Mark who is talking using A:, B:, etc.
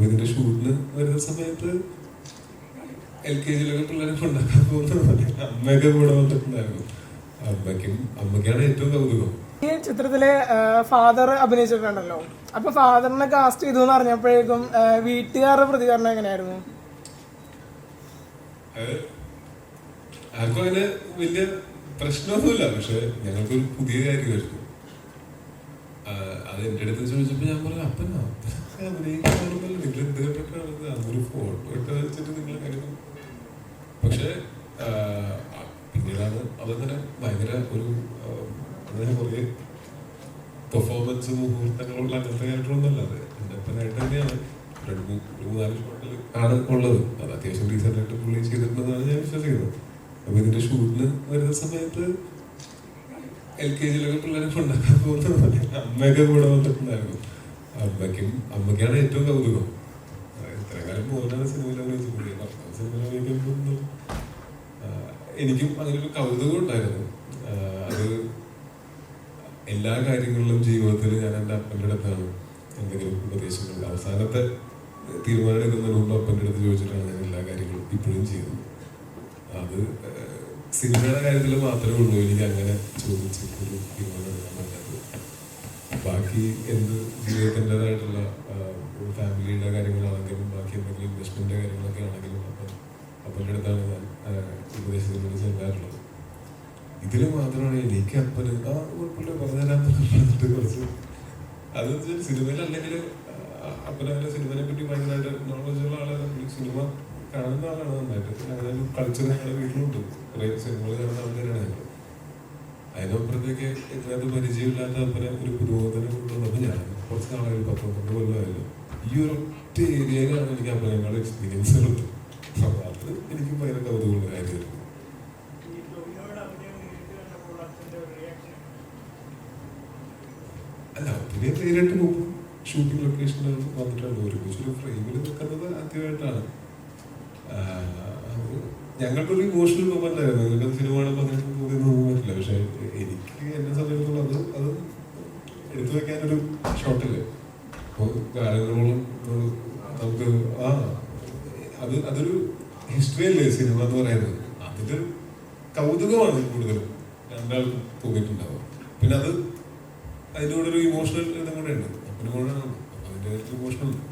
A: അപ്പൊ ഇതിന്റെ ഷൂട്ടിന് വരുന്ന സമയത്ത് എൽ കെ ജിയിലൊക്കെ പിള്ളേരെ കൊണ്ടാക്കാൻ പോകുന്ന അമ്മയൊക്കെ കൂടെ വന്നിട്ടുണ്ടായിരുന്നു. അമ്മയ്ക്കും അമ്മയ്ക്കാണ് ഏറ്റവും കൗതുകം.
B: ഈ ചിത്രത്തിലെ ഫാദർ അഭിനയിച്ചിട്ടുണ്ടല്ലോ. അപ്പൊ ഫാദറിനെ കാസ്റ്റ് ചെയ്തു എന്ന് അറിഞ്ഞപ്പോഴേക്കും വീട്ടുകാരുടെ പ്രതികരണം എങ്ങനെയായിരുന്നു?
A: ആർക്കും അങ്ങനെ വലിയ പ്രശ്നമൊന്നുമില്ല. പക്ഷെ ഞങ്ങൾക്കൊരു പുതിയ കാര്യമായിരുന്നു. അത് എന്റെ അടുത്ത് ചോദിച്ചപ്പോ ഞാൻ പറഞ്ഞു അപ്പൻ അഭിനയിക്കാറുണ്ടല്ലോ നിങ്ങൾ എന്ത് കണ്ടിട്ടാണ് ഫോട്ടോ ഇട്ട് വെച്ചിട്ട് നിങ്ങൾ കരുതും പക്ഷെ പിന്നീടാണ് അതങ്ങനെ ഭയങ്കര ഒരു അങ്ങനെ പെർഫോമൻസ് മുഹൂർത്തങ്ങളുള്ള അങ്ങനത്തെ കാര്യങ്ങളൊന്നുമല്ല. അത് എന്റെ അപ്പനായിട്ട് തന്നെയാണ്. രണ്ട് മൂന്നാൽ ഷോട്ടിൽ ആണ് ഉള്ളത്. അത് അത്യാവശ്യം റീസെന്റ് ആയിട്ട് പുള്ളി ചെയ്തിട്ടുണ്ടെന്നാണ് ഞാൻ വിശ്വസിക്കുന്നത്. അപ്പൊ ഇതിന്റെ ഷൂട്ടിന് വരുന്ന സമയത്ത് എൽ കെ ജിയിലൊക്കെ പിള്ളേരെ കൊണ്ടാക്കാൻ പോകുന്ന അമ്മയൊക്കെ കൂടെ വന്നിട്ടുണ്ടായിരുന്നു. അമ്മയ്ക്കും അമ്മയ്ക്കാണ് ഏറ്റവും കൗതുകം. ഇത്ര കാലം മോഹനാണ് സിനിമയിൽ അഭിനയിച്ചിട്ടുള്ളത് ഭർത്താവ് സിനിമയിൽ അഭിനയിക്കുമ്പോൾ എനിക്കും അങ്ങനെ ഒരു കൗതുകം ഉണ്ടായിരുന്നു. അത് എല്ലാ കാര്യങ്ങളിലും ജീവിതത്തിൽ ഞാൻ എന്റെ അപ്പന്റെ അടുത്താണ് എന്തെങ്കിലും ഉപദേശങ്ങൾ അവസാനത്തെ തീരുമാനം എടുക്കുന്നതിന് മുമ്പ് അപ്പന്റെ അടുത്ത് ചോദിച്ചിട്ടാണ് ഞാൻ എല്ലാ കാര്യങ്ങളും ഇപ്പോഴും ചെയ്യുന്നത്. അത് സിനിമയുടെ കാര്യത്തിൽ മാത്രമേ ഉള്ളൂ. എനിക്ക് അങ്ങനെ ചോദിച്ചിട്ടൊരു തീരുമാനം ബാക്കി എന്ത് ജീവിതത്തിന്റെതായിട്ടുള്ള ഫാമിലിയുടെ കാര്യങ്ങളാണെങ്കിലും ബാക്കി എന്തെങ്കിലും ഇൻവെസ്റ്റ്മെന്റ് കാര്യങ്ങളൊക്കെ ആണെങ്കിലും അപ്പം അപ്പന്റെ അടുത്താണ് ഞാൻ ഉപദേശത്തിനോട് ചെല്ലാറുള്ളത്. ഇതിൽ മാത്രമാണ് എനിക്ക് അപ്പന് ആ കുഴപ്പമില്ല പറഞ്ഞുതരാൻ പറഞ്ഞിട്ട് കുറച്ച്. അത് വെച്ചാൽ സിനിമയിൽ അല്ലെങ്കിൽ സിനിമയെ പറ്റി ഭയങ്കരമായിട്ട് നോളജുള്ള ആളാണ് സിനിമ കാണുന്ന ആളാണ് നന്നായിട്ട്. അങ്ങനെ കൾച്ചർ ഞങ്ങളുടെ വീട്ടിലുണ്ട്. കുറെ സിനിമകൾ കാണുന്ന ആൾക്കാരാണ് ഞങ്ങൾ അതിനപ്പുറത്തേക്ക് ഇതിനകത്ത് പരിചയമില്ലാത്ത അപ്പനെ ഒരു പുരോഗമനം കൊണ്ടുവന്നപ്പോൾ ഞാൻ കുറച്ച് നാളെ ഒരു പത്ത് പന്ത്രണ്ട് കൊല്ലമായാലും ഈ ഒരു ഒറ്റ ഏരിയയിലാണ് എനിക്ക് അപ്പനേക്കാൾ എക്സ്പീരിയൻസ് ഉള്ളത്. അപ്പൊ അത് എനിക്ക് ഭയങ്കര കൗതുകമുള്ള കാര്യമായിരുന്നു. അല്ല പുതിയ നേരിട്ട് പോകും ഷൂട്ടിംഗ് ലൊക്കേഷനിൽ വന്നിട്ടുണ്ട്. ഒരുമിച്ചൊരു ഫ്രെയിമിൽ നിൽക്കുന്നത് ആദ്യമായിട്ടാണ്. ഞങ്ങൾക്കൊരു ഇമോഷണൽ മൊമെന്റ് ആയിരുന്നു. ഞങ്ങൾക്ക് സിനിമ കാണുമ്പോൾ അങ്ങനെ തോന്നിയൊന്നും പറ്റില്ല. പക്ഷെ എനിക്ക് എന്നെ സംബന്ധിച്ചിടത്തോളം അത് അത് എടുത്തു വെക്കാനൊരു ഷോട്ടിൽ അപ്പോൾ ഗാനങ്ങളോളം നമുക്ക് ആ അത് അതൊരു ഹിസ്റ്ററി അല്ലേ സിനിമ എന്ന് പറയുന്നത്? അതിന്റെ കൗതുകമാണ് കൂടുതലും. രണ്ടാൾക്കും തോന്നിയിട്ടുണ്ടാവുക പിന്നെ അത് അതിന്റെ കൂടെ ഒരു ഇമോഷണൽ ഇതും കൂടെ ഉണ്ട്. അപ്പനും കൂടെ അതിന്റെ ഇമോഷണൽ ഉണ്ട്.